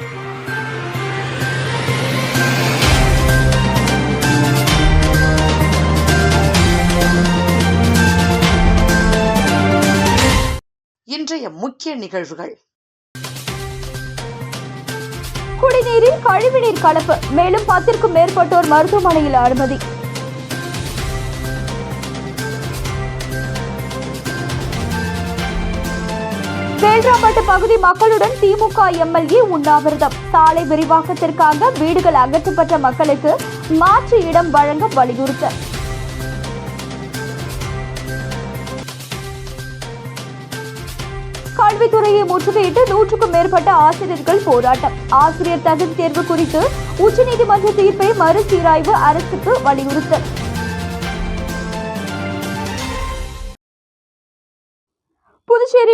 இன்றைய முக்கிய நிகழ்வுகள். குடிநீரில் கழிவுநீர் கலப்பு. மேலும் பத்திற்கும் மேற்பட்டோர் மருத்துவமனையில் அனுமதி. வேல்ராம்பட்டு பகுதி மக்களுடன் திமுக எம்எல்ஏ உண்ணாவிரதம். சாலை விரிவாக்கத்திற்காக வீடுகள் அகற்றப்பட்ட மக்களுக்கு மாற்று இடம் வழங்க வலியுறுத்தல். கல்வித்துறையை முற்றுகையிட்டு நூற்றுக்கும் மேற்பட்ட ஆசிரியர்கள் போராட்டம். ஆசிரியர் தகுதி தேர்வு குறித்து உச்சநீதிமன்ற தீர்ப்பை மறுசீராய்வு அரசுக்கு வலியுறுத்தல்.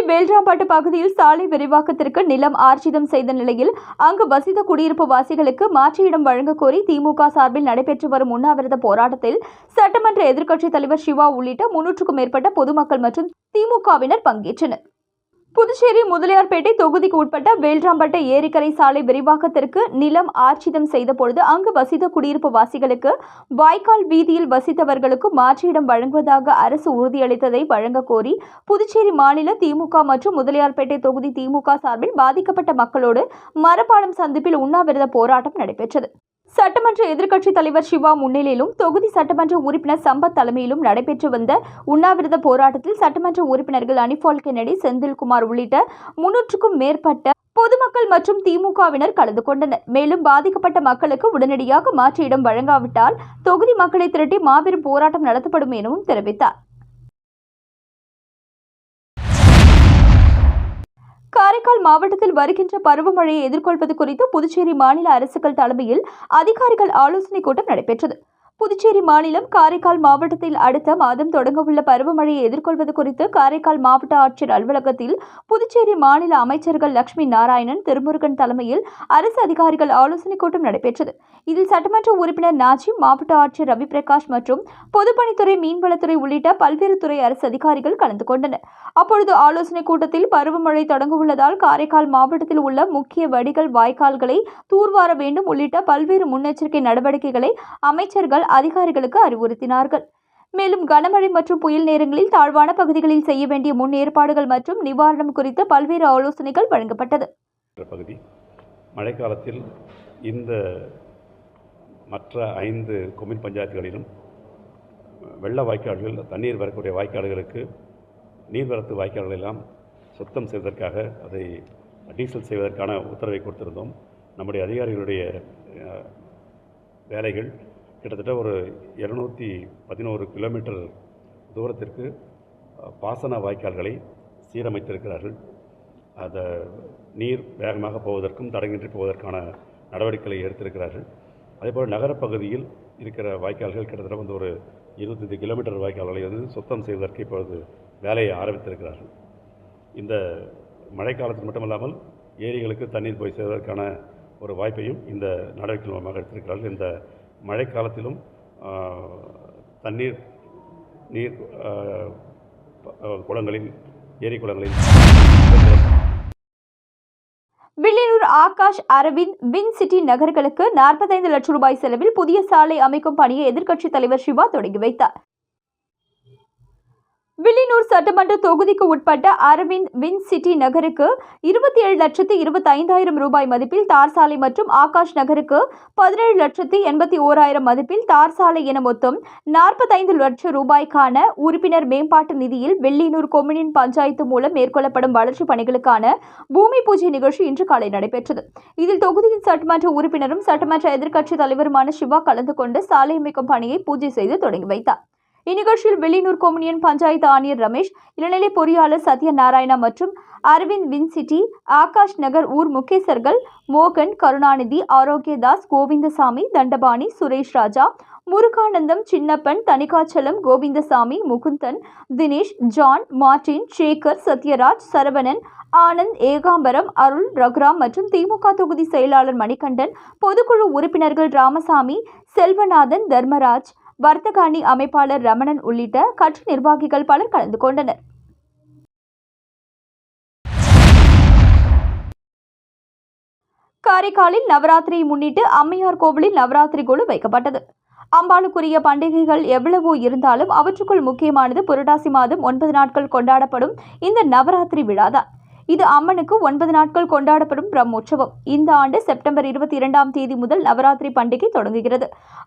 வேல்ராம்பட்டு பகுதியில் சாலை விரிவாக்கத்திற்கு நிலம் ஆர்ஜிதம் செய்த நிலையில் அங்கு வசித்த குடியிருப்பு வாசிகளுக்கு மாற்று இடம் வழங்கக் கோரி திமுக சார்பில் நடைபெற்று வரும் உண்ணாவிரத போராட்டத்தில் சட்டமன்ற எதிர்க்கட்சித் தலைவர் சிவா உள்ளிட்ட முன்னூற்றுக்கும் மேற்பட்ட பொதுமக்கள் மற்றும் திமுகவினர் பங்கேற்றனர். புதுச்சேரி முதலியார்பேட்டை தொகுதிக்கு உட்பட்ட வேல்ராம்பட்டை ஏரிக்கரை சாலை விரிவாக்கத்திற்கு நிலம் ஆர்ச்சிதம் செய்த பொழுது அங்கு வசித்த குடியிருப்பு வாசிகளுக்கு வாய்க்கால் வீதியில் வசித்தவர்களுக்கு மாற்றியிடம் வழங்குவதாக அரசு உறுதியளித்ததை வழங்க கோரி புதுச்சேரி மாநில திமுக மற்றும் முதலியார்பேட்டை தொகுதி திமுக சார்பில் பாதிக்கப்பட்ட மக்களோடு மரப்பாலம் சந்திப்பில் உண்ணாவிரத போராட்டம் நடைபெற்றது. சட்டமன்ற எதிர்க்கட்சித் தலைவர் சிவா முன்னிலையிலும் தொகுதி சட்டமன்ற உறுப்பினர் சம்பத் தலைமையிலும் நடைபெற்று வந்த உண்ணாவிரத போராட்டத்தில் சட்டமன்ற உறுப்பினர்கள் அனிபால் கென்னடி செந்தில்குமார் உள்ளிட்ட முன்னூற்றுக்கும் மேற்பட்ட பொதுமக்கள் மற்றும் திமுகவினர் கலந்து கொண்டனர். மேலும் பாதிக்கப்பட்ட மக்களுக்கு உடனடியாக மாற்று இடம் வழங்காவிட்டால் தொகுதி மக்களை திரட்டி மாபெரும் போராட்டம் நடத்தப்படும் எனவும் தெரிவித்தார். காரைக்கால் மாவட்டத்தில் வருகின்ற பருவமழையை எதிர்கொள்வது குறித்து புதுச்சேரி மாநில அரசுகள் தலைமையில் அதிகாரிகள் ஆலோசனைக் கூட்டம் நடைபெற்றது. புதுச்சேரி மாநிலம் காரைக்கால் மாவட்டத்தில் அடுத்த மாதம் தொடங்கவுள்ள பருவமழையை எதிர்கொள்வது குறித்து காரைக்கால் மாவட்ட ஆட்சியர் அலுவலகத்தில் புதுச்சேரி மாநில அமைச்சர்கள் லட்சுமி நாராயணன் திருமுருகன் தலைமையில் அரசு அதிகாரிகள் ஆலோசனைக் கூட்டம் நடைபெற்றது. இதில் சட்டமன்ற உறுப்பினர் நாஜி மாவட்ட ஆட்சியர் ரவி பிரகாஷ் மற்றும் பொதுப்பணித்துறை மீன்வளத்துறை உள்ளிட்ட பல்வேறு துறை அரசு அதிகாரிகள் கலந்து கொண்டனர். அப்பொழுது ஆலோசனைக் கூட்டத்தில் பருவமழை தொடங்கவுள்ளதால் காரைக்கால் மாவட்டத்தில் உள்ள முக்கிய வடிகள் வாய்க்கால்களை தூர்வார வேண்டும் உள்ளிட்ட பல்வேறு முன்னெச்சரிக்கை நடவடிக்கைகளை அமைச்சர்கள் அதிகாரிகளுக்கு அறிவுறுத்தினார்கள். மேலும் கனமழை மற்றும் புயல் நேரங்களில் தாழ்வான பகுதிகளில் செய்ய வேண்டிய முன் ஏற்பாடுகள் மற்றும் நிவாரணம் குறித்த பல்வேறு ஆலோசனைகள் வழங்கப்பட்டது. பகுதி. மழைக்காலத்தில் இந்த மற்ற ஐந்து கொம்யூன் பஞ்சாயத்துகளிலும் வெள்ள வாய்க்கால்கள் தண்ணீர் வரக்கூடிய வாய்க்கால்களுக்கு நீர்வரத்து வாய்க்கால்கள் எல்லாம் சுத்தம் செய்வதற்காக அதை டீசல் செய்வதற்கான உத்தரவை கொடுத்திருந்தோம். நம்முடைய அதிகாரிகளுடைய வேலைகள் கிட்டத்தட்ட ஒரு இருநூற்றி பதினோரு கிலோமீட்டர் தூரத்திற்கு பாசன வாய்க்கால்களை சீரமைத்திருக்கிறார்கள். அதை நீர் வேகமாக போவதற்கும் தடங்கின்றி போவதற்கான நடவடிக்கைகளை எடுத்திருக்கிறார்கள். அதேபோல் நகரப்பகுதியில் இருக்கிற வாய்க்கால்கள் கிட்டத்தட்ட வந்து ஒரு இருபத்தஞ்சு கிலோமீட்டர் வாய்க்கால்களை வந்து சுத்தம் செய்வதற்கு இப்பொழுது வேலையை ஆரம்பித்திருக்கிறார்கள். இந்த மழைக்காலத்தில் மட்டுமல்லாமல் ஏரிகளுக்கு தண்ணீர் போய் சேர்வதற்கான ஒரு வாய்ப்பையும் இந்த நடவடிக்கை மூலமாக எடுத்திருக்கிறார்கள். இந்த மழைக்காலத்திலும் தண்ணீர் நீர் குளங்களில் ஏரி குளங்களில். வில்லியனூர் ஆகாஷ் அரவிந்த் வின் சிட்டி நகர்களுக்கு நாற்பத்தைந்து லட்சம் ரூபாய் செலவில் புதிய சாலை அமைக்கும் பணியை எதிர்க்கட்சித் தலைவர் சிவா தொடங்கி வைத்தார். வில்லியனூர் சட்டமன்ற தொகுதிக்கு உட்பட்ட அரவிந்த் வின் சிட்டி நகருக்கு இருபத்தி ஏழு லட்சத்து இருபத்தி ஐந்தாயிரம் ரூபாய் மதிப்பில் தார் சாலை மற்றும் ஆகாஷ் நகருக்கு பதினேழு லட்சத்து எண்பத்தி ஓராயிரம் மதிப்பில் தார் சாலை என மொத்தம் நாற்பத்தைந்து லட்சம் ரூபாய்க்கான உறுப்பினர் மேம்பாட்டு நிதியில் வெள்ளியனூர் கொம்யூனியன் பஞ்சாயத்து மூலம் மேற்கொள்ளப்படும் வளர்ச்சிப் பணிகளுக்கான பூமி பூஜை நிகழ்ச்சி இன்று காலை நடைபெற்றது. இதில் தொகுதியின் சட்டமன்ற உறுப்பினரும் சட்டமன்ற எதிர்க்கட்சித் தலைவருமான சிவா கலந்து கொண்டு சாலை அமைக்கும் பணியை பூஜை செய்து தொடங்கி வைத்தார். இந்நிகழ்ச்சியில் வெளியூர் கொம்யூனியன் பஞ்சாயத்து ஆணையர் ரமேஷ் இளநிலை பொறியாளர் சத்யநாராயணா மற்றும் அரவிந்த் வின்சிட்டி ஆகாஷ் நகர் ஊர் முகேசர்கள் மோகன் கருணாநிதி ஆரோக்கியதாஸ் கோவிந்தசாமி தண்டபாணி சுரேஷ் ராஜா முருகானந்தம் சின்னப்பன் தணிகாச்சலம் கோவிந்தசாமி முகுந்தன் தினேஷ் ஜான் மார்டின் சேகர் சத்யராஜ் சரவணன் ஆனந்த் ஏகாம்பரம் அருள் ரகுராம் மற்றும் திமுக தொகுதி செயலாளர் மணிகண்டன் பொதுக்குழு உறுப்பினர்கள் ராமசாமி செல்வநாதன் தர்மராஜ் வர்த்தக அணி அமைப்பாளர் ரமணன் உள்ளிட்ட கட்சி நிர்வாகிகள் பலர் கலந்து கொண்டனர். காரைக்காலில் நவராத்திரியை முன்னிட்டு அம்மையார் கோவிலில் நவராத்திரி குழு வைக்கப்பட்டது. அம்பாளுக்குரிய பண்டிகைகள் எவ்வளவோ இருந்தாலும் அவற்றுக்குள் முக்கியமானது புரட்டாசி மாதம் ஒன்பது நாட்கள் கொண்டாடப்படும் இந்த நவராத்திரி விழாதான். இது அம்மனுக்கு ஒன்பது நாட்கள் கொண்டாடப்படும் பிரம்மோற்சவம். இந்த ஆண்டு செப்டம்பர் இருபத்தி இரண்டாம் தேதி முதல் நவராத்திரி பண்டிகை தொடங்குகிறது.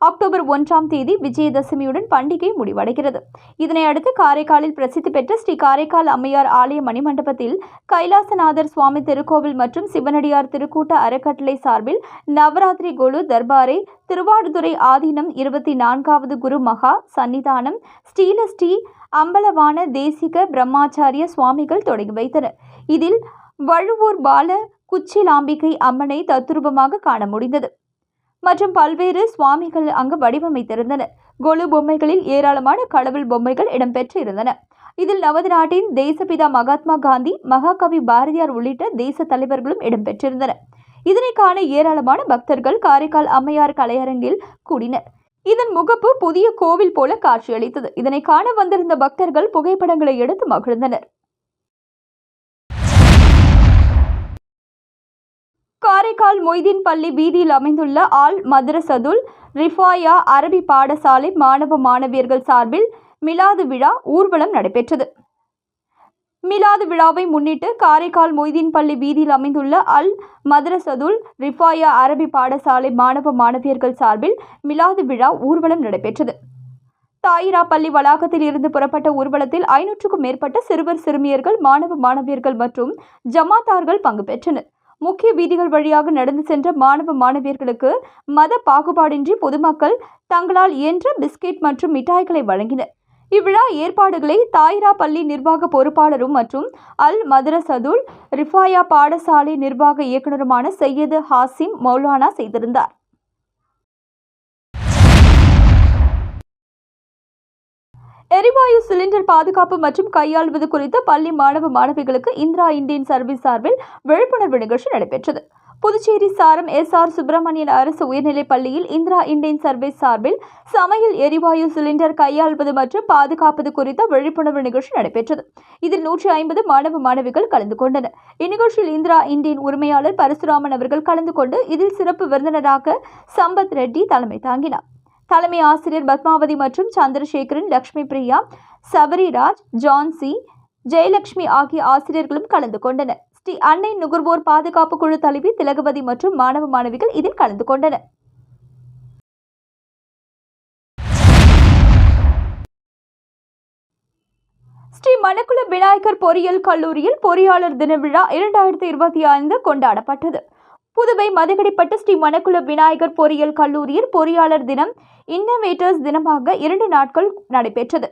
அக்டோபர் ஒன்றாம் தேதி விஜயதசமியுடன் பண்டிகை முடிவடைகிறது. இதனையடுத்து காரைக்காலில் பிரசித்தி பெற்ற ஸ்ரீ காரைக்கால் அம்மையார் ஆலய மணிமண்டபத்தில் கைலாசநாதர் சுவாமி திருக்கோவில் மற்றும் சிவனடியார் திருக்கூட்ட அறக்கட்டளை சார்பில் நவராத்திரி குழு தர்பாரை திருவாடுதுறை ஆதீனம் இருபத்தி நான்காவது குரு மகா சன்னிதானம் ஸ்ரீலஸ்ரீ அம்பலவான தேசிக பிரம்மாச்சாரிய சுவாமிகள் தொடங்கி வைத்தனர். இதில் வழுவூர் பால குச்சிலாம்பிகை அம்மனை தத்துரூபமாக காண முடிந்தது. மற்றும் பல்வேறு சுவாமிகள் அங்கு வடிவமைத்திருந்தனர். கொலு பொம்மைகளில் ஏராளமான கடவுள் பொம்மைகள் இடம்பெற்று இருந்தன இதில் நமது நாட்டின் தேசபிதா மகாத்மா காந்தி மகாகவி பாரதியார் உள்ளிட்ட தேச தலைவர்களும் இடம்பெற்றிருந்தனர். இதனை காண ஏராளமான பக்தர்கள் காரைக்கால் அம்மையார் கலையரங்கில் கூடினர். இதன் முகப்பு புதிய கோவில் போல காட்சியளித்தது. இதனை காண வந்திருந்த பக்தர்கள் புகைப்படங்களை எடுத்து மகிழ்ந்தனர். காரைக்கால் மொய்தீன் பள்ளி வீதியில் அமைந்துள்ள ஆல் மதுரசதுல் ரிஃபாயா அரபி பாடசாலை மாணவ மாணவியர்கள் சார்பில் மிலாது விழா ஊர்வலம் நடைபெற்றது. மிலாது விழாவை முன்னிட்டு காரைக்கால் மொய்தீன் பள்ளி வீதியில் அமைந்துள்ள அல் மதரசதுல் ரிஃபாயா அரபி பாடசாலை மாணவ மாணவியர்கள் சார்பில் மிலாது விழா ஊர்வலம் நடைபெற்றது. தாயிரா பள்ளி வளாகத்தில் இருந்து புறப்பட்ட ஊர்வலத்தில் ஐநூற்றுக்கும் மேற்பட்ட சிறுவர் சிறுமியர்கள் மாணவ மாணவியர்கள் மற்றும் ஜமாத்தார்கள் பங்கு பெற்றனர். முக்கிய வீதிகள் வழியாக நடந்து சென்ற மாணவ மாணவியர்களுக்கு மத பாகுபாடின்றி பொதுமக்கள் தங்களால் இயன்ற பிஸ்கெட் மற்றும் மிட்டாய்களை வழங்கினர். இவ்விழா ஏற்பாடுகளை தாயிரா பள்ளி நிர்வாக பொறுப்பாளரும் மற்றும் அல் மதரசதுல் ரிஃபாயா பாடசாலை நிர்வாக இயக்குநருமான சையது ஹாசிம் மௌலானா செய்திருந்தார். எரிவாயு சிலிண்டர் பாதுகாப்பு மற்றும் கையாள்வது குறித்து பள்ளி மாணவ மாணவிகளுக்கு இந்திரா இந்தியன் சர்வீஸ் சார்பில் விழிப்புணர்வு நிகழ்ச்சி நடைபெற்றது. புதுச்சேரி சாரம் எஸ் ஆர் சுப்பிரமணியன் அரசு உயர்நிலைப் பள்ளியில் இந்திரா இண்டியன் சர்வீஸ் சார்பில் சமையல் எரிவாயு சிலிண்டர் கையாள்வது மற்றும் பாதுகாப்பது குறித்த விழிப்புணர்வு நிகழ்ச்சி நடைபெற்றது. இதில் நூற்றி ஐம்பது மாணவ மாணவிகள் கலந்து கொண்டனர். இந்நிகழ்ச்சியில் இந்திரா இந்தியன் உரிமையாளர் பரசுராமன் அவர்கள் கலந்து கொண்டு இதில் சிறப்பு விருந்தினராக சம்பத் ரெட்டி தலைமை தாங்கினார். தலைமை ஆசிரியர் பத்மாவதி மற்றும் சந்திரசேகரன் லக்ஷ்மி பிரியா சபரிராஜ் ஜான்சி ஜெயலட்சுமி ஆகிய ஆசிரியர்களும் கலந்து கொண்டனர். ஸ்ரீ அன்னை நுகர்வோர் பாதுகாப்பு குழு தலைவி திலகவதி மற்றும் மாணவ மாணவிகள் இதில் கலந்து கொண்டனர். ஸ்ரீ மணக்குள விநாயகர் பொறியியல் கல்லூரியில் பொறியாளர் தின விழா இரண்டாயிரத்தி இருபத்தி ஐந்து கொண்டாடப்பட்டது. புதுவை மதுகடிப்பட்டு ஸ்ரீ மணக்குள விநாயகர் பொறியியல் கல்லூரியில் பொறியாளர் தினம் இன்னவேட்டர்ஸ் தினமாக இரண்டு நாட்கள் நடைபெற்றது.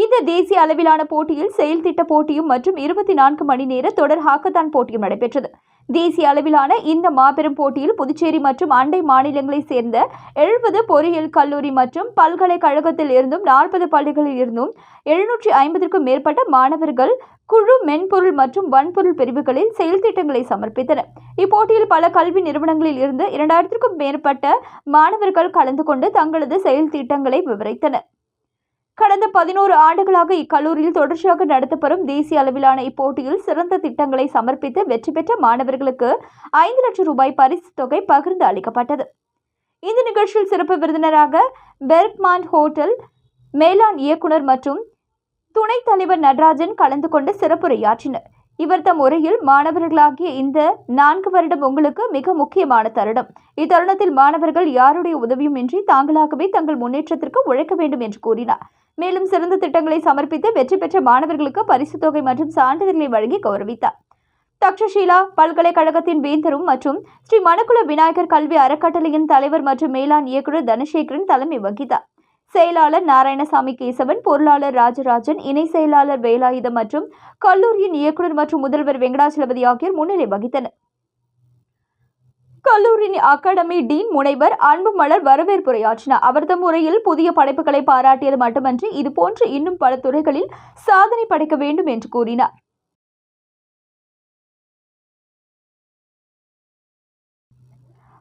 இந்த தேசிய அளவிலான போட்டியில் செயல் திட்ட போட்டியும் மற்றும் இருபத்தி நான்கு மணி நேர தொடர் ஹாக்கத்தான் போட்டியும் நடைபெற்றது. தேசிய அளவிலான இந்த மாபெரும் போட்டியில் புதுச்சேரி மற்றும் அண்டை மாநிலங்களைச் சேர்ந்த எழுபது பொறியியல் கல்லூரி மற்றும் பல்கலைக்கழகத்தில் இருந்தும் நாற்பது பள்ளிகளில் இருந்தும் எழுநூற்றி ஐம்பதுக்கும் மேற்பட்ட மாணவர்கள் குழு மென்பொருள் மற்றும் வன்பொருள் பிரிவுகளில் செயல் திட்டங்களை சமர்ப்பித்தனர். இப்போட்டியில் பல கல்வி நிறுவனங்களில் இருந்து இரண்டாயிரத்திற்கும் மேற்பட்ட மாணவர்கள் கலந்து கொண்டு தங்களது செயல் திட்டங்களை விவரித்தனர். கடந்த பதினோரு ஆண்டுகளாக இக்கல்லூரியில் தொடர்ச்சியாக நடத்தப்படும் தேசிய அளவிலான இப்போட்டியில் சிறந்த திட்டங்களை சமர்ப்பித்து வெற்றி பெற்ற மாணவர்களுக்கு ஐந்து லட்சம் ரூபாய் பரிசு தொகை பகிர்ந்து அளிக்கப்பட்டது. இந்த நிகழ்ச்சியில் சிறப்பு விருந்தினராக பெர்க்மாண்ட் ஹோட்டல் மேலாண் இயக்குனர் மற்றும் துணைத் தலைவர் நடராஜன் கலந்து கொண்டு சிறப்புரையாற்றினர். இவர் தம் உரையில் மாணவர்களாகிய இந்த நான்கு வருடம் உங்களுக்கு மிக முக்கியமான தருணம். இத்தருணத்தில் மாணவர்கள் யாருடைய உதவியும் இன்றி தாங்களாகவே தங்கள் முன்னேற்றத்திற்கு உழைக்க வேண்டும் என்று கூறினார். மேலும் சிறந்த திட்டங்களை சமர்ப்பித்து வெற்றி பெற்ற மாணவர்களுக்கு பரிசுத் தொகை மற்றும் சான்றிதழ்களை வழங்கி கௌரவித்தார். தக்ஷஷீலா பல்கலைக்கழகத்தின் வேந்தரும் மற்றும் ஸ்ரீ மணக்குள விநாயகர் கல்வி அறக்கட்டளையின் தலைவர் மற்றும் மேலாண் இயக்குநர் தனசேகரன் தலைமை வகித்தார். செயலாளர் நாராயணசாமி கேசவன் பொருளாளர் ராஜராஜன் இணை செயலாளர் வேலாயுதம் மற்றும் கல்லூரியின் இயக்குநர் மற்றும் முதல்வர் வெங்கடாச்சலபதி ஆகியோர் முன்னிலை வகித்தனர். கல்லூரியின் அகாடமி டீன் முனைவர் அன்புமலர் வரவேற்புரையாற்றினார். அவரது முறையில் புதிய படைப்புகளை பாராட்டியது மட்டுமன்றி இதுபோன்று இன்னும் பல துறைகளில் சாதனை படைக்க வேண்டும் என்று கூறினார்.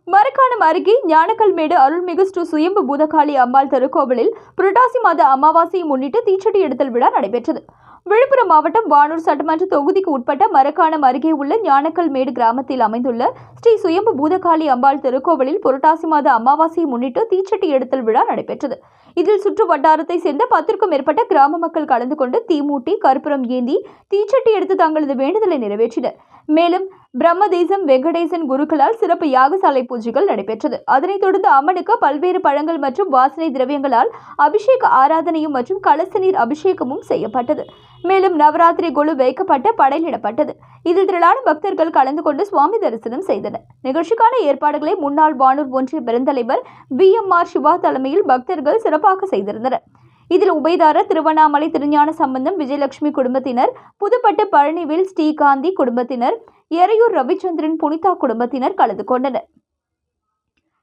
மரக்காணம் அருகே ஞானக்கல்மேடு அருள்மிகு ஸ்ரீ சுயம்பு பூதகாளி அம்பாள் திருக்கோவிலில் புரட்டாசி மாத அமாவாசையை முன்னிட்டு தீச்சட்டி எடுத்தல் விழா நடைபெற்றது. விழுப்புரம் மாவட்டம் வானூர் சட்டமன்ற தொகுதிக்கு உட்பட்ட மரக்காணம் அருகே உள்ள ஞானக்கல் மேடு கிராமத்தில் அமைந்துள்ள ஸ்ரீ சுயம்பு பூதகாளி அம்பாள் திருக்கோவிலில் புரட்டாசி மாத அமாவாசையை முன்னிட்டு தீச்சட்டி எடுத்தல் விழா நடைபெற்றது. இதில் சுற்று வட்டாரத்தை சேர்ந்த பத்திற்கும் மேற்பட்ட கிராம மக்கள் கலந்து கொண்டு தீமூட்டி கற்பூரம் ஏந்தி தீச்சட்டி எடுத்து தங்களது வேண்டுதலை நிறைவேற்றினர். மேலும் பிரம்மதேசம் வெங்கடேசன் குருக்களால் சிறப்பு யாகசாலை பூஜைகள் நடைபெற்றது. அதனைத் தொடர்ந்து அம்மனுக்கு பல்வேறு பழங்கள் மற்றும் வாசனை திரவியங்களால் அபிஷேக ஆராதனையும் மற்றும் கலச நீர் அபிஷேகமும் செய்யப்பட்டது. மேலும் நவராத்திரி குழு வைக்கப்பட்ட படையிடப்பட்டது இதில் திரளான பக்தர்கள் கலந்து கொண்டு சுவாமி தரிசனம் செய்தனர். நிகழ்ச்சிக்கான ஏற்பாடுகளை முன்னாள் வானூர் ஒன்றிய பெருந்தலைவர் வி எம் ஆர் சிவா தலைமையில் பக்தர்கள் சிறப்பாக செய்திருந்தனர். இதில் உபயதாரர் திருவண்ணாமலை திருஞான சம்பந்தம் விஜயலட்சுமி குடும்பத்தினர் புதுப்பட்டு பழனிவேல் ஸ்ரீகாந்தி குடும்பத்தினர் எறையூர் ரவிச்சந்திரன் புனிதா குடும்பத்தினர் கலந்து கொண்டனர்.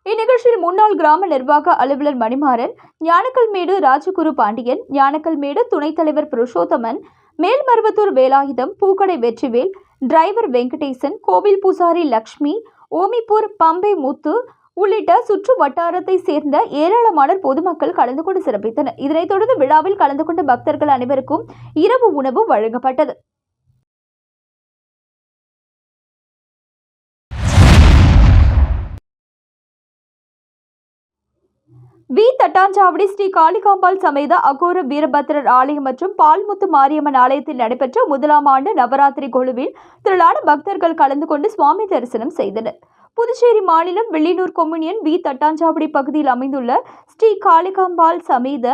இந்நிகழ்ச்சியில் முன்னாள் கிராம நிர்வாக அலுவலர் மணிமாறன் ஞானக்கல்மேடு ராஜகுரு பாண்டியன் ஞானக்கல்மேடு துணைத் தலைவர் புருஷோத்தமன் மேல்மருவத்தூர் வேலாயுதம் பூக்கடை வெற்றிவேல் டிரைவர் வெங்கடேசன் கோவில் பூசாரி லக்ஷ்மி ஓமிப்பூர் பம்பை முத்து உள்ளிட்ட சுற்று வட்டாரத்தை சேர்ந்த ஏராளமான பொதுமக்கள் கலந்து கொண்டு சிறப்பித்தனர். இதனைத் தொடர்ந்து விழாவில் கலந்து கொண்ட பக்தர்கள் அனைவருக்கும் இரவு உணவு வழங்கப்பட்டது. வி. தட்டாஞ்சாவடி ஸ்ரீ காளிகாம்பாள் சமேத அகோர வீரபத்திரர் ஆலயம் மற்றும் பால்முத்து மாரியம்மன் ஆலயத்தில் நடைபெற்ற முதலாம் ஆண்டு நவராத்திரி குழுவில் திரளான பக்தர்கள் கலந்து கொண்டு சுவாமி தரிசனம் செய்தனர். புதுச்சேரி மாநிலம் வெள்ளினூர் கொம்யூனியன் வி தட்டாஞ்சாவடி பகுதியில் அமைந்துள்ள ஸ்ரீ காளிகாம்பாள் சமேத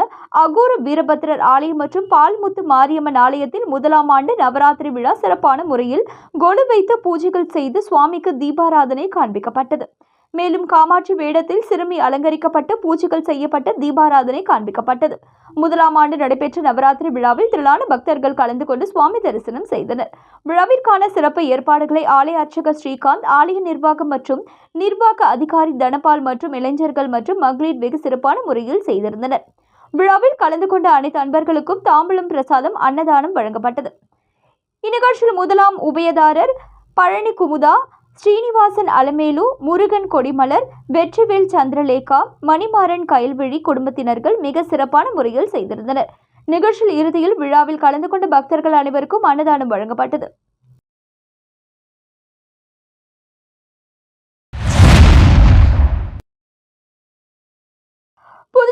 அகோர வீரபத்ரர் ஆலயம் மற்றும் பால்முத்து மாரியம்மன் ஆலயத்தில் முதலாம் ஆண்டு நவராத்திரி விழா சிறப்பான முறையில் கொலு வைத்து பூஜைகள் செய்து சுவாமிக்கு தீபாராதனை காண்பிக்கப்பட்டது. மேலும் காமாட்சி வேடத்தில் சிறுமி அலங்கரிக்கப்பட்டு பூஜைகள் செய்யப்பட்ட தீபாராதனை காண்பிக்கப்பட்டது. முதலாம் ஆண்டு நடைபெற்ற நவராத்திரி விழாவில் திரளான பக்தர்கள் கலந்து கொண்டு சுவாமி தரிசனம் செய்தனர். விழாவிற்கான சிறப்பு ஏற்பாடுகளை ஆலய அர்ச்சகர் ஸ்ரீகாந்த் ஆலய நிர்வாகம் மற்றும் நிர்வாக அதிகாரி தனபால் மற்றும் இளைஞர்கள் மற்றும் மகளிர் வெகு சிறப்பான முறையில் செய்திருந்தனர். விழாவில் கலந்து கொண்ட அனைத்து அன்பர்களுக்கும் தாம்பூலம் பிரசாதம் அன்னதானம் வழங்கப்பட்டது. இந்நிகழ்ச்சியில் முதலாம் உபயதாரர் பழனி குமுதா ஸ்ரீனிவாசன் அலமேலு முருகன் கொடிமலர் வெற்றிவேல் சந்திரலேகா மணிமாறன் கயல்விழி குடும்பத்தினர்கள் மிக சிறப்பான முறையில் செய்திருந்தனர். நிகழ்ச்சியில் இறுதியில் விழாவில் கலந்து கொண்ட பக்தர்கள் அனைவருக்கும் அன்னதானம் வழங்கப்பட்டது.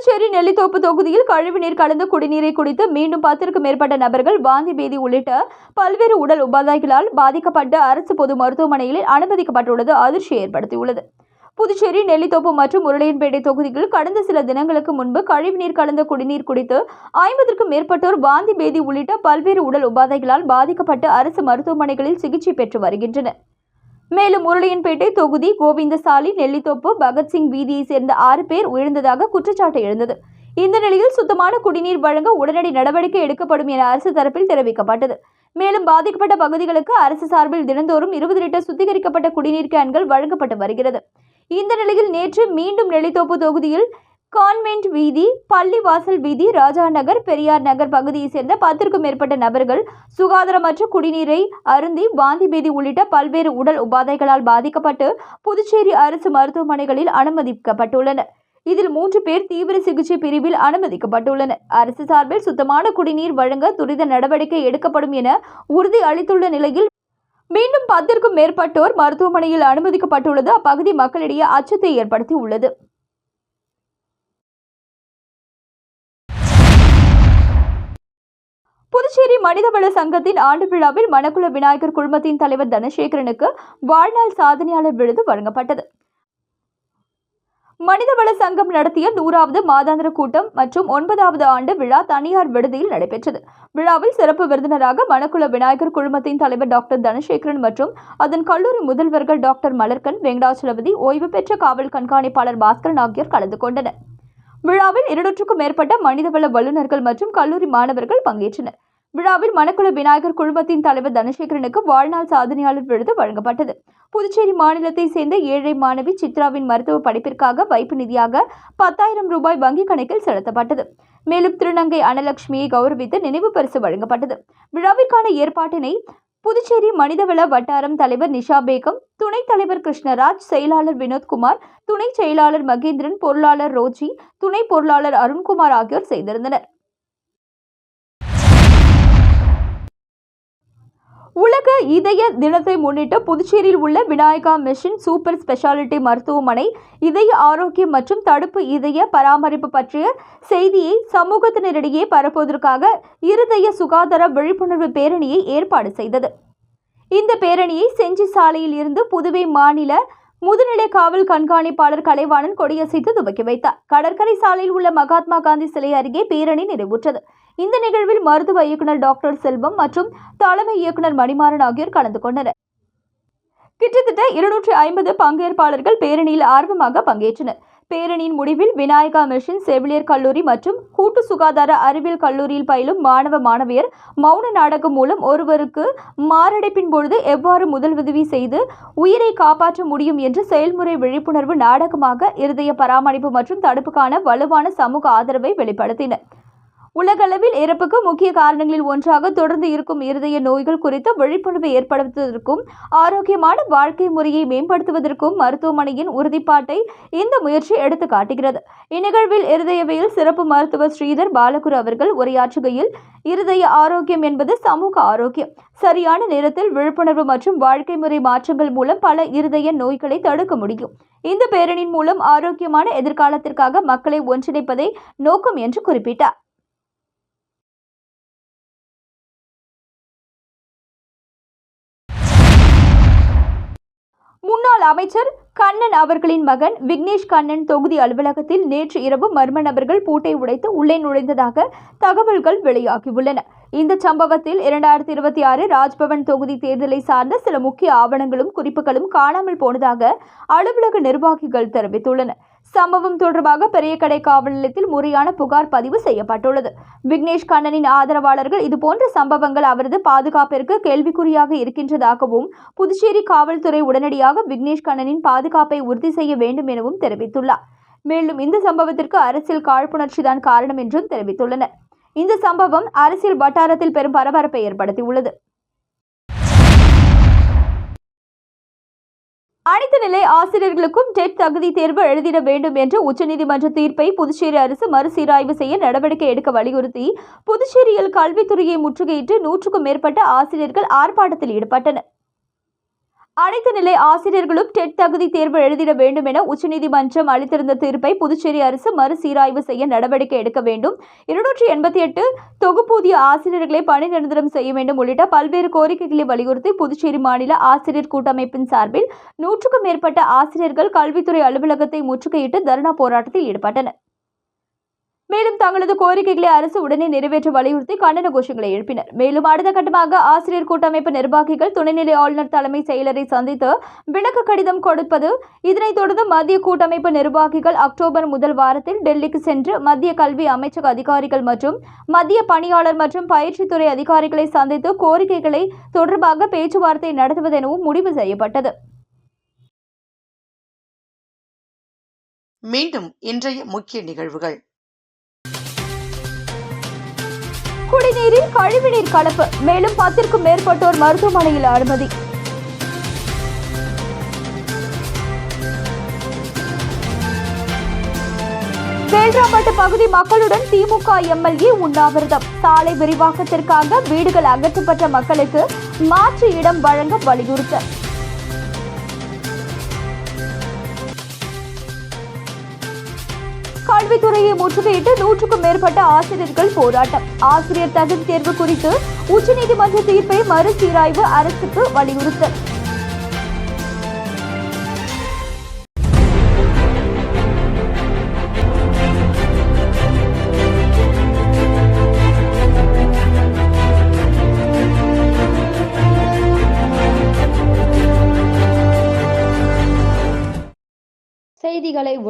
புதுச்சேரி நெல்லித்தோப்பு தொகுதியில் கழிவுநீர் கலந்த குடிநீரை குடித்து மீண்டும் பத்திற்கும் மேற்பட்ட நபர்கள் வாந்தி பேதி உள்ளிட்ட பல்வேறு உடல் உபாதைகளால் பாதிக்கப்பட்ட அரசு பொது மருத்துவமனையில் அனுமதிக்கப்பட்டுள்ளது. அதிர்ச்சி ஏற்படுத்தியுள்ளது. புதுச்சேரி நெல்லித்தோப்பு மற்றும் முரளியன்பேட்டை தொகுதியில் கடந்த சில தினங்களுக்கு முன்பு கழிவுநீர் கலந்த குடிநீர் குடித்து ஐம்பதற்கும் மேற்பட்டோர் வாந்தி பேதி உள்ளிட்ட பல்வேறு உடல் உபாதைகளால் பாதிக்கப்பட்டு அரசு மருத்துவமனைகளில் சிகிச்சை பெற்று வருகின்றனர். மேலும் முரளியன்பேட்டை தொகுதி கோவிந்தசாலி நெல்லித்தோப்பு பகத்சிங் வீதியை சேர்ந்த ஆறு பேர் உயிர்ந்ததாக குற்றச்சாட்டு எழுந்தது. இந்த நிலையில் சுத்தமான குடிநீர் வழங்க உடனடி நடவடிக்கை எடுக்கப்படும் என அரசு தரப்பில் தெரிவிக்கப்பட்டது. மேலும் பாதிக்கப்பட்ட பகுதிகளுக்கு அரசு சார்பில் தினந்தோறும் இருபது லிட்டர் சுத்திகரிக்கப்பட்ட குடிநீர் கேன்கள் வழங்கப்பட்டு வருகிறது. இந்த நிலையில் நேற்று மீண்டும் நெல்லித்தோப்பு தொகுதியில் கான்வென்ட் வீதி பள்ளிவாசல் வீதி ராஜா நகர் பெரியார் நகர் பகுதியைச் சேர்ந்த பத்திற்கும் மேற்பட்ட நபர்கள் சுகாதாரமற்ற குடிநீரை அருந்தி வாந்தி பேதி உள்ளிட்ட பல்வேறு உடல் உபாதைகளால் பாதிக்கப்பட்டு புதுச்சேரி அரசு மருத்துவமனைகளில் அனுமதிக்கப்பட்டுள்ளனர். இதில் மூன்று பேர் தீவிர சிகிச்சை பிரிவில் அனுமதிக்கப்பட்டுள்ளனர். அரசு சார்பில் சுத்தமான குடிநீர் வழங்க துரித நடவடிக்கை எடுக்கப்படும் என உறுதி அளித்துள்ள நிலையில் மீண்டும் பத்திற்கும் மேற்பட்டோர் மருத்துவமனையில் அனுமதிக்கப்பட்டுள்ளது. அப்பகுதி மக்களிடையே அச்சத்தை ஏற்படுத்தி உள்ளது புதுச்சேரி மனிதவள சங்கத்தின் ஆண்டு விழாவில் மணக்குள விநாயகர் குழுமத்தின் தலைவர் தனசேகரனுக்கு வாழ்நாள் சாதனையாளர் விருது வழங்கப்பட்டது. மனிதவள சங்கம் நடத்திய நூறாவது மாதாந்திர கூட்டம் மற்றும் ஒன்பதாவது ஆண்டு விழா தனியார் விடுதியில் நடைபெற்றது. விழாவில் சிறப்பு விருந்தினராக மணக்குள விநாயகர் குழுமத்தின் தலைவர் டாக்டர் தனசேகரன் மற்றும் அதன் கல்லூரி முதல்வர்கள் டாக்டர் மலர்கன் வெங்கடாச்சலபதி ஓய்வு பெற்ற காவல் கண்காணிப்பாளர் பாஸ்கரன் ஆகியோர் கலந்து கொண்டனர். விழாவில் இருநூற்றுக்கும் மேற்பட்ட மனிதவள வல்லுநர்கள் மற்றும் கல்லூரி மாணவர்கள் பங்கேற்றனர். விழாவில் மணக்குள விநாயகர் குழுமத்தின் தலைவர் தனசேகரனுக்கு வாழ்நாள் சாதனையாளர் விருது வழங்கப்பட்டது. புதுச்சேரி மாநிலத்தை சேர்ந்த ஏழை மாணவி சித்ராவின் மருத்துவ படிப்பிற்காக வைப்பு நிதியாக பத்தாயிரம் ரூபாய் வங்கிக் கணக்கில் செலுத்தப்பட்டது. மேலும் திருநங்கை அனலட்சுமியை கௌரவித்து நினைவு பரிசு வழங்கப்பட்டது. விழாவிற்கான ஏற்பாட்டினை புதுச்சேரி மனிதவள வட்டாரம் தலைவர் நிஷா பேகம் துணைத் தலைவர் கிருஷ்ணராஜ் செயலாளர் வினோத்குமார் துணை செயலாளர் மகேந்திரன் பொருளாளர் ரோஜி துணை பொருளாளர் அருண்குமார் ஆகியோர் செய்திருந்தனர். உலக இதய தினத்தை முன்னிட்டு புதுச்சேரியில் உள்ள விநாயகா மிஷன் சூப்பர் ஸ்பெஷாலிட்டி மருத்துவமனை இதய ஆரோக்கியம் மற்றும் தடுப்பு இதய பராமரிப்பு பற்றிய செய்தியை சமூகத்தினரிடையே பரப்புவதற்காக இருதய சுகாதார விழிப்புணர்வு பேரணியை ஏற்பாடு செய்தது. இந்த பேரணியை செஞ்சி சாலையில் இருந்து புதுவை மாநில முதுநிலை காவல் கண்காணிப்பாளர் கலைவாணன் கொடியசைத்து துவக்கி வைத்தார். கடற்கரை சாலையில் உள்ள மகாத்மா காந்தி சிலை அருகே பேரணி நிறைவுற்றது. இந்த நிகழ்வில் மருத்துவ இயக்குனர் டாக்டர் செல்வம் மற்றும் தலைமை இயக்குனர் மணிமாறன் ஆகியோர் கலந்து கொண்டனர். கிட்டத்தட்ட இருநூற்றி ஐம்பது பங்கேற்பாளர்கள் பேரணியில் ஆர்வமாக பங்கேற்றனர். பேரணியின் முடிவில் விநாயகா மிஷன் செவிலியர் கல்லூரி மற்றும் கூட்டு சுகாதார அறிவியல் கல்லூரியில் பயிலும் மாணவ மாணவியர் மௌன நாடகம் மூலம் ஒருவருக்கு மாரடைப்பின் பொழுது எவ்வாறு முதலுதவி செய்து உயிரை காப்பாற்ற முடியும் என்று செயல்முறை விழிப்புணர்வு நாடகமாக இருதய பராமரிப்பு மற்றும் தடுப்புக்கான வலுவான சமூக ஆதரவை வெளிப்படுத்தினர். உலகளவில் இறப்புக்கு முக்கிய காரணங்களில் ஒன்றாக தொடர்ந்து இருக்கும் இருதய நோய்கள் குறித்த விழிப்புணர்வை ஏற்படுத்துவதற்கும் ஆரோக்கியமான வாழ்க்கை முறையை மேம்படுத்துவதற்கும் மருத்துவமனையின் உறுதிப்பாட்டை இந்த முயற்சி எடுத்து காட்டுகிறது. இந்நிகழ்வில் இருதயவியல் சிறப்பு மருத்துவர் ஸ்ரீதர் பாலகுரு அவர்கள் உரையாற்றுகையில் இருதய ஆரோக்கியம் என்பது சமூக ஆரோக்கியம். சரியான நேரத்தில் விழிப்புணர்வு மற்றும் வாழ்க்கை முறை மாற்றங்கள் மூலம் பல இருதய நோய்களை தடுக்க முடியும். இந்த பேரணியின் மூலம் ஆரோக்கியமான எதிர்காலத்திற்காக மக்களை ஒன்றிணைப்பதை நோக்கம் என்று குறிப்பிட்டார். முன்னாள் அமைச்சர் கண்ணன் அவர்களின் மகன் விக்னேஷ் கண்ணன் தொகுதி அலுவலகத்தில் நேற்று இரவு மர்ம நபர்கள் பூட்டை உடைத்து உள்ளே நுழைந்ததாக தகவல்கள் வெளியாகியுள்ளன. இந்த சம்பவத்தில் இரண்டாயிரத்தி இருபத்தி ஆறு ராஜ்பவன் தொகுதி தேர்தலை சார்ந்த சில முக்கிய ஆவணங்களும் குறிப்புகளும் காணாமல் போனதாக அலுவலக நிர்வாகிகள் தெரிவித்துள்ளனர். சம்பவம் தொடர்பாக பெரியகடை காவல் நிலையத்தில் முறையான புகார் பதிவு செய்யப்பட்டுள்ளது. விக்னேஷ் கண்ணனின் ஆதரவாளர்கள் இதுபோன்ற சம்பவங்கள் அவரது பாதுகாப்பிற்கு கேள்விக்குறியாக இருக்கின்றதாகவும் புதுச்சேரி காவல்துறை உடனடியாக விக்னேஷ் கண்ணனின் பாதுகாப்பை உறுதி செய்ய வேண்டும் எனவும் தெரிவித்துள்ளார். மேலும் இந்த சம்பவத்திற்கு அரசியல் காழ்ப்புணர்ச்சி தான் காரணம் என்றும் தெரிவித்துள்ளனர். இந்த சம்பவம் அரசியல் வட்டாரத்தில் பெரும் பரபரப்பை ஏற்படுத்தியுள்ளது. அனைத்து நிலை ஆசிரியர்களுக்கும் டெட் தகுதி தேர்வு எழுதிட வேண்டும் என்ற உச்சநீதிமன்ற தீர்ப்பை புதுச்சேரி அரசு மறுசீராய்வு செய்ய நடவடிக்கை எடுக்க வலியுறுத்தி புதுச்சேரியில் கல்வித்துறையை முற்றுகையிட்டு நூற்றுக்கும் மேற்பட்ட ஆசிரியர்கள் ஆர்ப்பாட்டத்தில் ஈடுபட்டனர். அனைத்து நிலை ஆசிரியர்களும் டெட் தகுதி தேர்வு எழுதிட வேண்டும் என உச்சநீதிமன்றம் அளித்திருந்த தீர்ப்பை புதுச்சேரி அரசு மறுசீராய்வு செய்ய நடவடிக்கை எடுக்க வேண்டும். இருநூற்றி எண்பத்தி எட்டு தொகுப்பூதிய ஆசிரியர்களை பணி நிரந்தரம் செய்ய வேண்டும் உள்ளிட்ட பல்வேறு கோரிக்கைகளை வலியுறுத்தி புதுச்சேரி மாநில ஆசிரியர் கூட்டமைப்பின் சார்பில் நூற்றுக்கும் மேற்பட்ட ஆசிரியர்கள் கல்வித்துறை அலுவலகத்தை முற்றுகையிட்டு தர்ணா போராட்டத்தில் ஈடுபட்டனர். மேலும் தங்களது கோரிக்கைகளை அரசு உடனே நிறைவேற்ற வலியுறுத்தி கண்டன கோஷங்களை எழுப்பினர். மேலும் அடுத்த கட்டமாக ஆசிரியர் கூட்டமைப்பு நிர்வாகிகள் துணைநிலை ஆளுநர் தலைமை செயலரை சந்தித்து விளக்கு கடிதம் கொடுப்பது இதனைத் தொடர்ந்து மத்திய கூட்டமைப்பு நிர்வாகிகள் அக்டோபர் முதல் வாரத்தில் டெல்லிக்கு சென்று மத்திய கல்வி அமைச்சக அதிகாரிகள் மற்றும் மத்திய பணியாளர் மற்றும் பயிற்சித்துறை அதிகாரிகளை சந்தித்து கோரிக்கைகளை தொடர்பாக பேச்சுவார்த்தை நடத்துவதெனவும் முடிவு செய்யப்பட்டது. மீண்டும் இன்றைய முக்கிய நிகழ்வுகள். குடிநீரில் கழிவுநீர் கலப்பு. மேலும் பத்திற்கும் மேற்பட்டோர் மருத்துவமனையில் அனுமதி. வேல்ராம்பட்டு பகுதி மக்களுடன் திமுக எம்எல்ஏ உண்ணாவிரதம். சாலை விரிவாக்கத்திற்காக வீடுகள் அகற்றப்பட்ட மக்களுக்கு மாற்று இடம் வழங்க வலியுறுத்தல். கல்வித்துறையை முற்றுகையிட்டு நூற்றுக்கும் மேற்பட்ட ஆசிரியர்கள் போராட்டம். ஆசிரியர் தகுதி தேர்வு குறித்து உச்சநீதிமன்ற தீர்ப்பை மறுசீராய்வு அரசுக்கு வலியுறுத்தல்.